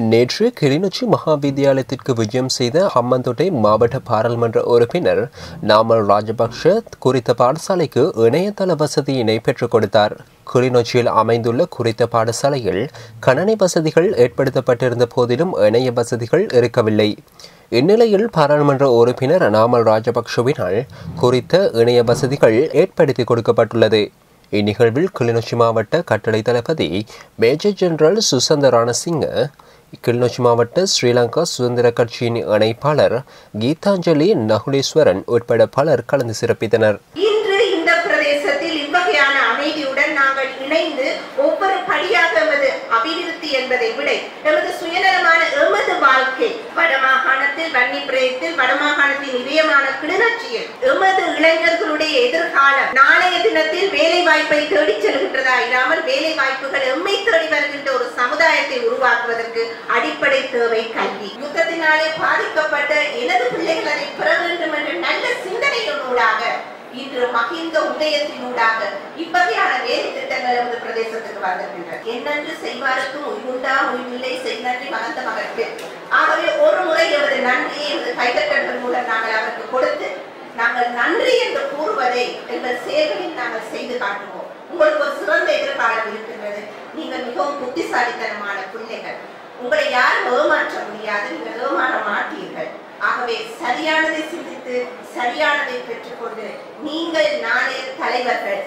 நேற்று கிளிநொச்சி மகாவித்தியாலயத்திற்கு விஜயம் செய்த ஹம்மந்தோட்டை மாவட்ட பாராளுமன்ற உறுப்பினர் நாமல் ராஜபக்ஷ குறித்த பாடசாலைக்கு இணையதள வசதியினை பெற்றுக் கொடுத்தார். கிளிநொச்சியில் அமைந்துள்ள குறித்த பாடசாலையில் கணனி வசதிகள் ஏற்படுத்தப்பட்டிருந்த போதிலும் இணைய வசதிகள் இருக்கவில்லை. இந்நிலையில் பாராளுமன்ற உறுப்பினர் நாமல் ராஜபக்ஷவினால் குறித்த இணைய வசதிகள் ஏற்படுத்தி கொடுக்கப்பட்டுள்ளது. இந்நிகழ்வில் கிளிநொச்சி மாவட்ட கட்டளை தளபதி மேஜர் ஜெனரல் சுசந்த ரணசிங்க கிளிநொச்சி மாவட்ட ஸ்ரீலங்கா சுதந்திர கட்சியின் இணைப்பாளர் கீதாஞ்சலி நகுலேஸ்வரன் உட்பட பலர் கலந்து சிறப்பித்தனர். இன்று இந்த பிரதேசத்தில் இவ்வகையான அமைதியுடன் நாங்கள் இணைந்து ஒவ்வொரு படியாக எமது அபிவிருத்தி என்பதை விட எமது சுயநலமான எமது வாழ்க்கை வடமாகாணத்தில் வன்னி பிரதேசத்தில் வடமாகாணத்தின் இதயமான கிளிநொச்சியில் எமது இளைஞர்களுடைய எதிர் காலம். நாளைய தினத்தில் வேலை வாய்ப்பை தேடிச் செல்கின்றதா இல்லாமல் வேலை வாய்ப்புகள் எம்மை தேடி வருகின்ற ஒரு சமுதாயத்தை உருவாக்குவதற்கு அடிப்படை தேவை கல்வி. யுத்தத்தினாலே பாதிக்கப்பட்ட எனது பிள்ளைகள் அதை பெற வேண்டும் என்ற நல்ல சிந்தனையினூடாக இன்று மகிந்த உதயத்தினூடாக இவ்வகையான வேலை திட்டங்கள் நமது பிரதேசத்துக்கு வந்திருக்கின்றன. என்னென்று செய்வாருக்கும் உய்வுண்டா உய்வில்லை செய் நன்றி மகந்த மகற்கு ஆகவே ஒரு முறை எமது நன்றியை எமது கைதட்டல்கள் மூலம் நாங்கள் அவருக்கு கொடுத்து நாங்கள் நன்றி என்று கூறுவதை எங்கள் சேவையில் நாங்கள் செய்து காட்டுவோம். உங்களுக்கு ஒரு சிறந்த எதிர்காலம் இருக்கின்றது. நீங்கள் மிகவும் புத்திசாலித்தனமான பிள்ளைகள். உங்களை யாரும் ஏமாற்ற முடியாது. நீங்கள் ஏமாற மாட்டீர்கள். ஆகவே சரியானதை சிந்தித்து சரியானதை பெற்றுக்கொண்டு நீங்கள் நாளைய தலைவர்கள்.